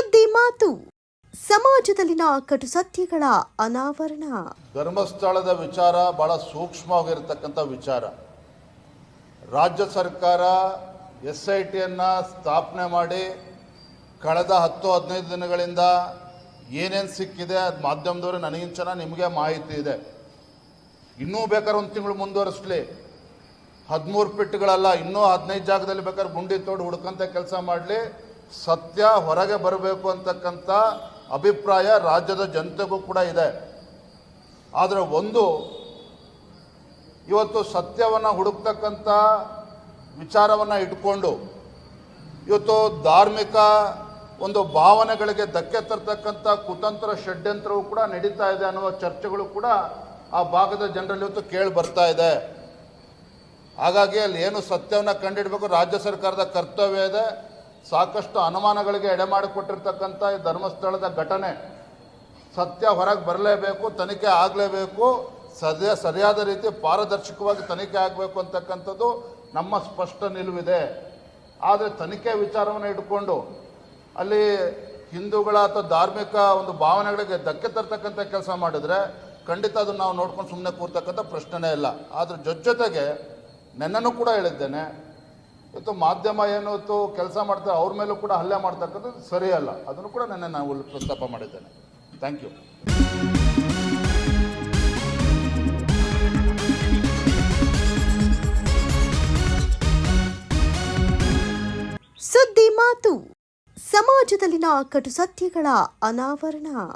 ಸುದ್ದಿ ಮಾತು. ಸಮಾಜದಲ್ಲಿನ ಕಟು ಸತ್ಯಗಳ ಅನಾವರಣ. ಧರ್ಮಸ್ಥಳದ ವಿಚಾರ ಬಹಳ ಸೂಕ್ಷ್ಮವಾಗಿರ್ತಕ್ಕಂಥ ವಿಚಾರ. ರಾಜ್ಯ ಸರ್ಕಾರ ಎಸ್ ಐ ಟಿಯನ್ನು ಸ್ಥಾಪನೆ ಮಾಡಿ ಕಳೆದ ಹತ್ತು ಹದಿನೈದು ದಿನಗಳಿಂದ ಏನೇನು ಸಿಕ್ಕಿದೆ ಅದು ಮಾಧ್ಯಮದವರು ನನಗಿಂತ ಚೆನ್ನಾಗಿ ನಿಮಗೆ ಮಾಹಿತಿ ಇದೆ. ಇನ್ನೂ ಬೇಕಾದ್ರೆ ಒಂದು ತಿಂಗಳು ಮುಂದುವರಿಸಲಿ. ಹದಿಮೂರು ಪಿಟ್ಗಳಲ್ಲ, ಇನ್ನೂ ಹದಿನೈದು ಜಾಗದಲ್ಲಿ ಬೇಕಾದ್ರೆ ಗುಂಡಿ ತೋಡು ಹುಡ್ಕಂತ ಕೆಲಸ ಮಾಡಲಿ. ಸತ್ಯ ಹೊರಗೆ ಬರಬೇಕು ಅಂತಕ್ಕಂಥ ಅಭಿಪ್ರಾಯ ರಾಜ್ಯದ ಜನತೆಗೂ ಕೂಡ ಇದೆ. ಆದರೆ ಒಂದು, ಇವತ್ತು ಸತ್ಯವನ್ನು ಹುಡುಕ್ತಕ್ಕಂಥ ವಿಚಾರವನ್ನು ಇಟ್ಕೊಂಡು, ಇವತ್ತು ಧಾರ್ಮಿಕ ಒಂದು ಭಾವನೆಗಳಿಗೆ ಧಕ್ಕೆ ತರ್ತಕ್ಕಂಥ ಕುತಂತ್ರ ಷಡ್ಯಂತ್ರವು ಕೂಡ ನಡೀತಾ ಇದೆ ಅನ್ನುವ ಚರ್ಚೆಗಳು ಕೂಡ ಆ ಭಾಗದ ಜನರಲ್ಲಿ ಇವತ್ತು ಕೇಳಿ ಬರ್ತಾ ಇದೆ. ಹಾಗಾಗಿ ಅಲ್ಲಿ ಏನು ಸತ್ಯವನ್ನು ಕಂಡಿಡಬೇಕು, ರಾಜ್ಯ ಸರ್ಕಾರದ ಕರ್ತವ್ಯ ಇದೆ. ಸಾಕಷ್ಟು ಅನುಮಾನಗಳಿಗೆ ಎಡೆ ಮಾಡಿಕೊಟ್ಟಿರ್ತಕ್ಕಂಥ ಈ ಧರ್ಮಸ್ಥಳದ ಘಟನೆ ಸತ್ಯ ಹೊರಗೆ ಬರಲೇಬೇಕು, ತನಿಖೆ ಆಗಲೇಬೇಕು ಸದ್ಯ ಸರಿಯಾದ ರೀತಿ ಪಾರದರ್ಶಕವಾಗಿ ತನಿಖೆ ಆಗಬೇಕು ಅಂತಕ್ಕಂಥದ್ದು ನಮ್ಮ ಸ್ಪಷ್ಟ ನಿಲುವಿದೆ. ಆದರೆ ತನಿಖೆ ವಿಚಾರವನ್ನು ಇಟ್ಕೊಂಡು ಅಲ್ಲಿ ಹಿಂದೂಗಳ ಅಥವಾ ಧಾರ್ಮಿಕ ಒಂದು ಭಾವನೆಗಳಿಗೆ ಧಕ್ಕೆ ತರ್ತಕ್ಕಂಥ ಕೆಲಸ ಮಾಡಿದರೆ ಖಂಡಿತ ಅದನ್ನು ನಾವು ನೋಡ್ಕೊಂಡು ಸುಮ್ಮನೆ ಕೂರ್ತಕ್ಕಂಥ ಪ್ರಶ್ನೆನೇ ಇಲ್ಲ. ಜೊತೆ ಜೊತೆಗೆ ನೆನ್ನೂ ಕೂಡ ಹೇಳಿದ್ದೇನೆ ಇವತ್ತು ಮಾಧ್ಯಮ ಏನು ಇವತ್ತು ಕೆಲಸ ಮಾಡ್ತಾರೆ, ಅವ್ರ ಮೇಲೂ ಕೂಡ ಹಲ್ಲೆ ಮಾಡ್ತಕ್ಕಂಥದ್ದು ಸರಿಯಲ್ಲ. ಅದನ್ನು ಕೂಡ ನೆನ್ನೆ ನಾವು ಪ್ರಸ್ತಾಪ ಮಾಡಿದ್ದೇನೆ. ಥ್ಯಾಂಕ್ ಯು ಸುದ್ದಿ ಮಾತು. ಸಮಾಜದಲ್ಲಿನ ಕಟು ಸತ್ಯಗಳ ಅನಾವರಣ.